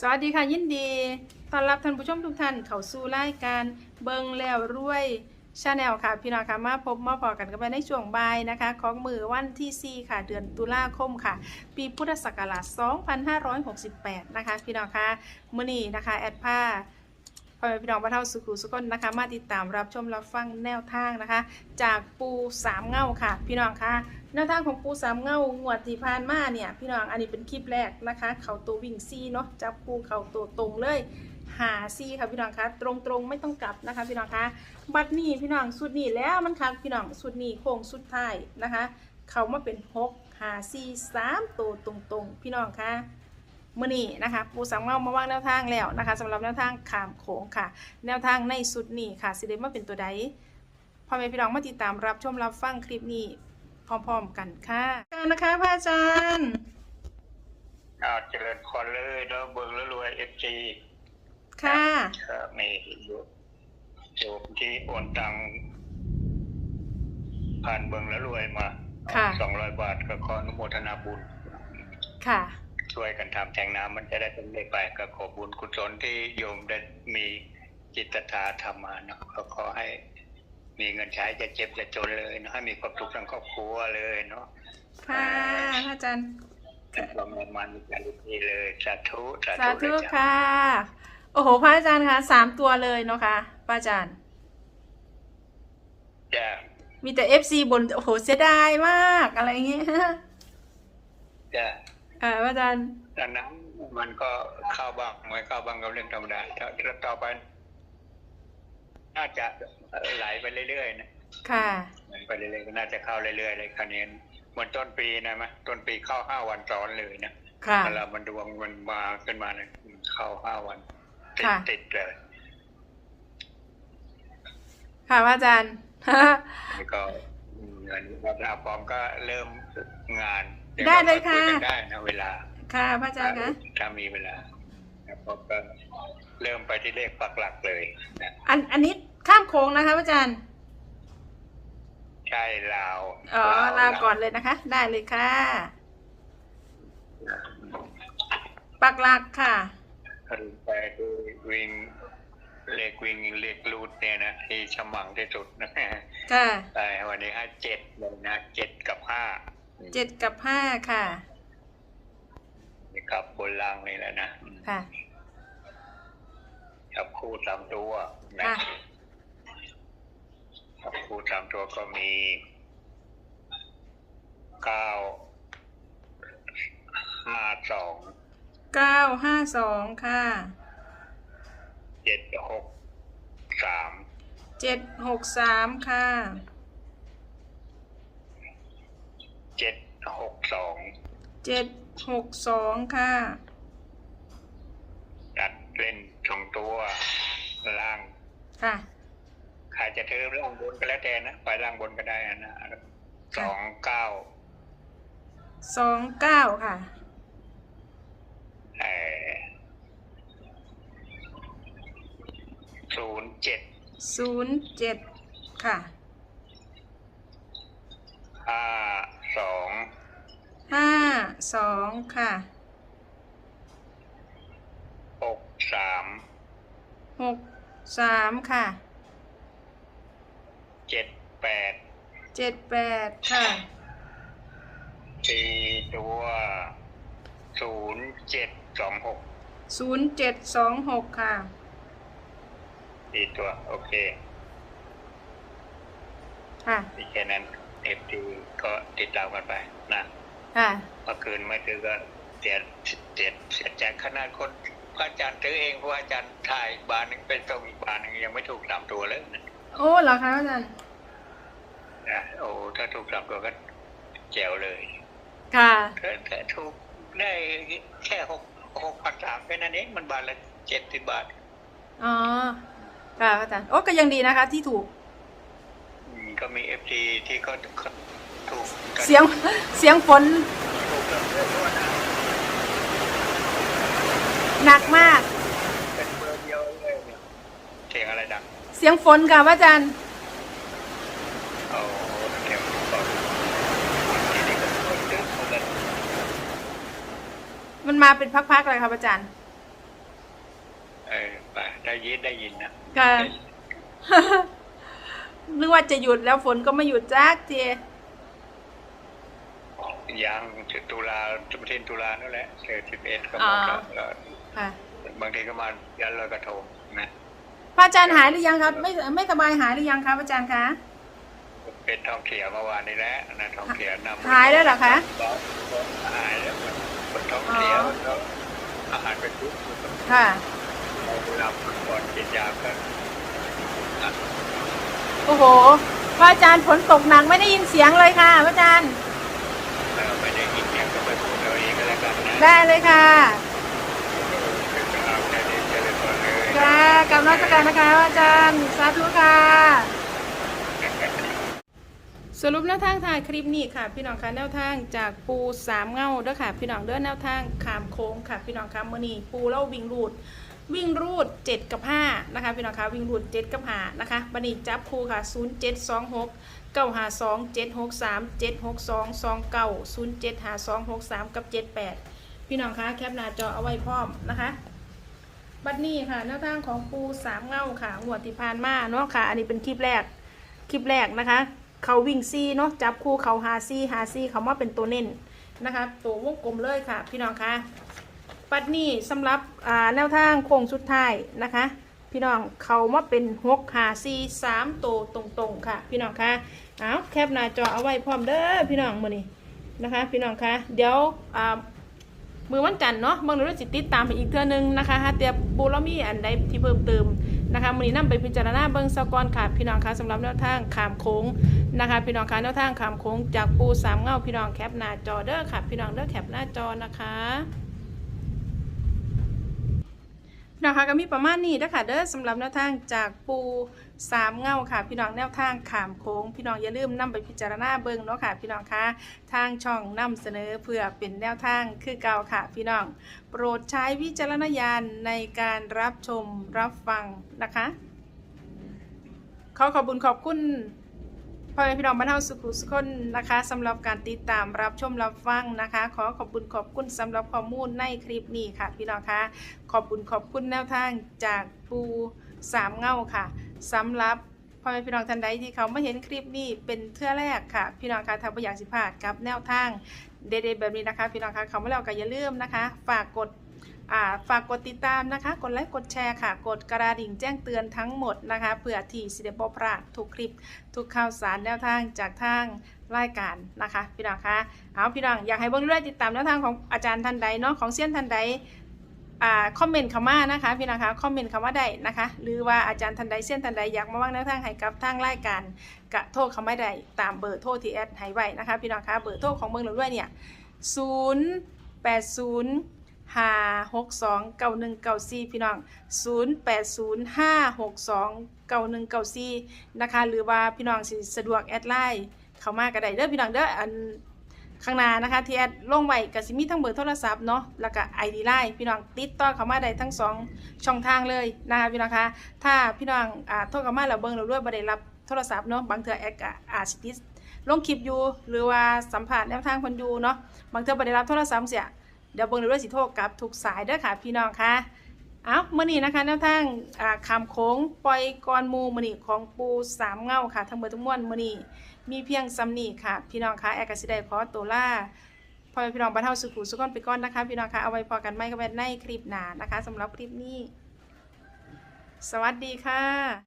สวัสดีค่ะยินดีต้อนรับท่านผู้ชมทุกท่านเข้าสู่รายการเบิงแล้วรวยชาแนลค่ะ พี่น้องค่ะมาพบมาพอกันกันไปในช่วงบ่ายนะคะ ของมือวันที่ 4 ค่ะ เดือนตุลาคมค่ะ ปีพุทธศักราช 2568 นะคะ พี่น้องค่ะมื้อนี้นะคะ แอดผ้าพ่อแม่พี่น้องบ้านเท่าสุขุสุกนนะคะ มาติดตามรับชมรับฟังแนวทางนะคะ จากปูสามเงาค่ะ พี่น้องค่ะ แนวทางของปูสามเงางวดที่ผ่านมาเนี่ย พี่น้องอันนี้เป็นคลิปแรกนะคะ เขาตัววิ่งซีเนาะจับปูเขาตัวตรงเลยหาซีค่ะพี่น้องคะตรงตรงๆไม่ต้องกลับนะคะพี่น้องคะบัดนี้พี่น้องสุดนี้แล้วมันคักพี่น้องสุดนี้โค้งสุดท้ายนะคะ เขามาเป็นหกหาซีสามตัวตรงตรงๆพี่น้องคะมื่อนี้นะคะปูสามเงามาวางแนวทางแล้วนะคะสำหรับแนวทางขามโขงค่ะ แนวทางในสุดนี้ค่ะสิเดมาเป็นตัวใดพ่อแม่พี่น้องมาติดตามรับชมรับฟังคลิปนี้ พร้อมๆกันค่ะการนะคะพระอาจารย์อ้าวเจริญพรเลยแล้วเบิกแล้วรวยเอฟจีค่ะมีอยู่โยมที่โอนตังผ่านเบิงแล้วรวยมาค่ะสองร้อยบาทก็ขออนุโมทนาบุญ ค่ะ ช่วยกันทำแทงน้ำมันจะได้เป็นเลขไปก็ขอบุญกุศลที่โยมได้มีจิตตาทำมาเนาะก็ขอให้ มีเงินใช้จะเจ็บจะจนเลยเนาะให้มีความสุขทั้งครอบครัวเลยเนาะค่ะพระอาจารย์เราเงินมันมีการดีเลยสาธุสาสาธุธุเลยจ้ะค่ะ โอ้โหพระอาจารย์คะสามตัวเลยเนาะค่ะพระอาจารย์จ้ะมีแต่ FC บนโอ้โหเสียดายมากอะไรเงี้ยจ้ะค่ะพระอาจารย์ดังนั้นมันก็เข้าบ้างไม่เข้าบ้างก็เรื่องธรรมดาถ้าถ้าต่อไป น่าจะไหลไปเรื่อยๆนะค่ะไปเรื่อยๆก็น่าจะเข้าเรื่อยๆเลยคันนี้เหมือนต้นปีนะมะต้นปีเข้าห้าวันซ้อนเลยนะค่ะเวลามันดวงมันมาขึ้นมาเนี่ยเข้าห้าวันติดค่ะติดเลยค่ะพระอาจารย์นี่ก็เงินวัดอาพร้อมก็เริ่มงานดี๋วได้เลยค่ะราคุกันได้นะเวลา ค่ะพระอาจารย์คะถ้ามีเวลา ครับผมก็เริ่มไปที่เลขปักหลักเลยนะอันอันนี้ข้ามโค้งนะคะพระอาจารย์ใช่ลาวอ๋อลาก่อนเลยนะคะ ได้เลยค่ะ ปักหลักค่ะคือไปดูวิ่งเลขวิ่งเลขรูดเนี่ยนะที่ฉมังที่สุดนะค่ะแต่วันนี้ให้เจ็ดเลยนะเจ็ดกับห้าเจ็ดกับห้าค่ะนี่ครับบนล่างนี่แหละนะ ค่ะครับคู่สามตัวนะค่ะครับคู่สามตัวก็มีเก้าห้าสองเก้าห้าสองค่ะ เจ็ดหกสามเจ็ดหกสามค่ะ เจ็ดหกสองเจ็ดหกสองค่ะจัด เล่นสองตัวล่างค่ะใครจะเทิมล่างบนก็แล้วแต่นะไปล่างบนก็ได้นะสองเก้าสองเก้าค่ะเออศูนย์เจ็ดศูนย์เจ็ดค่ะห้าสองห้าสองค่ะ หก สามหกสามค่ะเจ็ดแปดเจ็ดแปดค่ะสี่ตัวศูนย์เจ็ดสองหกศูนย์เจ็ดสองหกค่ะสี่ตัว โอเค ค่ะมีแค่นั้นเอฟทีก็ติดตามกันไปนะค่ะเมื่อคืนไม่ถือก็เสียเสียเสียใจขนาดคน พระอาจารย์ถือเองเพราะว่าอาจารย์ถ่ายบานหนึงเป็นตรงอีกบานหนึงยังไม่ถูกสามตัวเลยนะโอ้เหรอคะอาจารย์นะโอ้ถ้าถูกสามตัวก็แจ๋วเลย ค่ะถ้าถ้าถูกได้แค่หกหกพันสามแค่นั้นเองมันบาทละเจ็ดสิบบาทอ๋อค่ะอาจารย์โอ้ก็ยังดีนะคะ ที่ถูกอืมก็มีเอฟทีที่เขาเขาถูกกันเสียงเสียงฝนถูกกันเยอะด้วยนะ หนักมาก เป็นเบอร์เดียวเลยเนี่ยเสียงอะไรดังเสียงฝนค่ะพระอาจารย์เอาเข็มก่อนทีนี้ก็คนเยอะเหมือนกันมันมาเป็นพักๆเลยค่ะพระอาจารย์เออไปได้ยินได้ยินนะค่ะ นึกว่าจะหยุดแล้วฝนก็ไม่หยุดจักทียังถึงตุลาจุมเทนตุลานั่นแหละเออสิบเอ็ดก็หมดแล้วแล้ว ค่ะ บางทีก็มายันลอยกระทงนะพระอาจารย์หายหรือยังครับ ไม่ไม่สบายหายหรือยังครับอาจารย์คะเป็นท้องเขียวเมื่อวานนี้แหละนะท้องเขียวนำหายแล้วเหรอคะหายแล้วคนท้องเขียวแล้วอาหารเป็นทุกข์ค่ะเวลาก่อนกินยาก็โอ้โหพระอาจารย์ฝนตกหนักไม่ได้ยินเสียงเลยค่ะพระอาจารย์เออไม่ได้กินยังก็ไปพูดเอาเองก็แล้วกันนะได้เลยค่ะ เอาใจเย็นใจเย็นก่อนเลย นักการนะคะอาจารย์สาธุค่ะสรุปแนวทางถ่ายคลิปนี้ค่ะ พี่น้องคะแนวทางจากปูสามเงาเด้อค่ะ พี่น้องเด้อแนวทางขามโค้งค่ะ พี่น้องคะมื่อนี้ปูเล่าวิ่งรูด วิ่งรูด 7 กับ5นะคะ พี่น้องคะวิ่งรูด 7 กับ5นะคะบันนี้จับคูค่ะ 0 7 2 6 9 5 2 7 6 3 7 6 2 2 9 0 7 5 2 6 3 กับ 7 8 พี่น้องคะแคปหน้าจอเอาไว้พร้อมนะคะ บัดนี้ค่ะแนวทางของปูสามเงาค่ะหัวดที่ผ่านมาเนาะค่ะ อันนี้เป็นคลิปแรก คลิปแรกนะคะ เขาวิ่งซีเนาะจับคู่เขาหาซีหาซีเขามาเป็นตัวเน้นนะคะ ตัววงกลมเลยค่ะ พี่น้องคะปัดนี้สำหรับอ่าแนวทางโค้งสุดท้ายนะคะ พี่น้องเขามาเป็นหกหาซีสามตัวตรงๆค่ะ พี่น้องคะเอาแคปหน้าจอเอาไว้พร้อมเด้อพี่น้องมือนี้นะคะ พี่น้องคะเดี๋ยวอ่า มือวันจันทร์เนาะเบิ่งดูว่าสิติดตามไปอีกเทื่อนึงนะคะฮะเตียปูแล้วมีอันใดที่เพิ่มเติมนะคะมื้อนี้นำไปพิจารณาเบิ่งซะก่อนค่ะพี่น้องคะสำหรับแนวทางขามโค้งนะคะพี่น้องคะแนวทางขามโค้งจากปูสามเงาพี่น้องแคปหน้าจอเด้อค่ะพี่น้องเด้อแคปหน้าจอนะคะพี่น้องคะก็มีประมาณนี้นะคะเด้อสำหรับแนวทางจากปู สามเงาค่ะ พี่น้องแนวทางขามโค้ง พี่น้องอย่าลืมนำไปพิจารณาเบิ่งเนาะค่ะ พี่น้องคะทางช่องนำเสนอเพื่อเป็นแนวทางคือเก่าค่ะ พี่น้อง โปรดใช้วิจารณญาณในการรับชมรับฟังนะคะขอขอบคุญขอบคุณพ่อแม่พี่น้องบ้านเฮาสุขุสุขคนนะคะสำหรับการติดตามรับชมรับฟังนะคะ ขอขอบคุณขอบคุณสำหรับข้อมูลในคลิปนี้ค่ะ พี่น้องคะขอบคุณขอบคุณแนวทางจากปูสามเงาค่ะ สำหรับพ่อแม่พี่น้องท่านใดที่เขาไมาเห็นคลิปนี้เป็นเทื่อแรกค่ะ พี่น้องคะถ้าไม่อยากสิพาดกับแนวทางเด็ดๆแบบนี้นะคะ พี่น้องคะเขาไมาแล้วก็อย่าลืมนะคะ ฝากกดฝากกดติดตามนะคะ กดไลค์กดแชร์ค่ะ กดกระดิ่งแจ้งเตือนทั้งหมดนะคะเพื่อที่สิเดบพลาดทุกคลิป ทุกข่าวสารแนวทางจากทางรายการนะคะ พี่น้องคะเอาพี่น้องอยากให้เบิ่งด้วยติดตามแนวทางของอาจารย์ท่านใดเนาะของเซียนท่านใด อ่าคอมเมนต์เข้ามานะคะพี่นะคะคอมเมนต์เข้ามาได้นะคะ หรือว่าอาจารย์ทันใดเส้นทันใดอยากมาว่างแนวทางให้กับทางรายการกะโทรเข้ามาได้ตามเบอร์โทรที่แอดให้ไว้นะคะพี่น้องคะเบอร์โทรของเมืองหลวงด้วยเนี่ย0 8 0 5 6 2 9 1 9 4พี่น้อง0 8 0 5 6 2 9 1 9 4นะคะ หรือว่าพี่น้องสิสะดวกแอดไลน์เข้ามาก็ได้เด้อพี่น้องเด้ออัน ข้างหน้านะคะที่แอดลงไว้ก็สิมีทั้งเบอร์โทรศัพท์เนาะแล้วก็ ID Line พี่น้องติดต่อเข้ามาได้ทั้งสองช่องทางเลยนะคะพี่น้องคะถ้าพี่น้องอ่าโทรเข้ามาแล้วเบิ่งแล้วด้วยบ่ได้รับโทรศัพท์เนาะบางเทื่อแอดก็อาจสิติดลงคลิปอยู่หรือว่าสัมภาษณ์แนวทางคนอยู่เนาะบางเทื่อบ่ได้รับโทรศัพท์เสียเดี๋ยวเบิ่งแล้วด้วยสิโทรกลับทุกสายเด้อค่ะพี่น้องคะ เอามื้อนี้นะคะแนวทางอ่าคำโค้งปล่อยกรมูมื่อนี้ของปูสามเงาค่ะ ทั้งหมดทั้งมวลมื่อนี้มีเพียงซ้ำนี่ค่ะ พี่น้องคะแอร์กสิได้ขอตัวล่าพอพี่น้องบ้านเฮาสุขุสุก้อนไปก้อนนะคะ พี่น้องคะเอาไว้พอกันไม่ก็เป็นในคลิปหนานะคะสำหรับคลิปนี้ สวัสดีค่ะ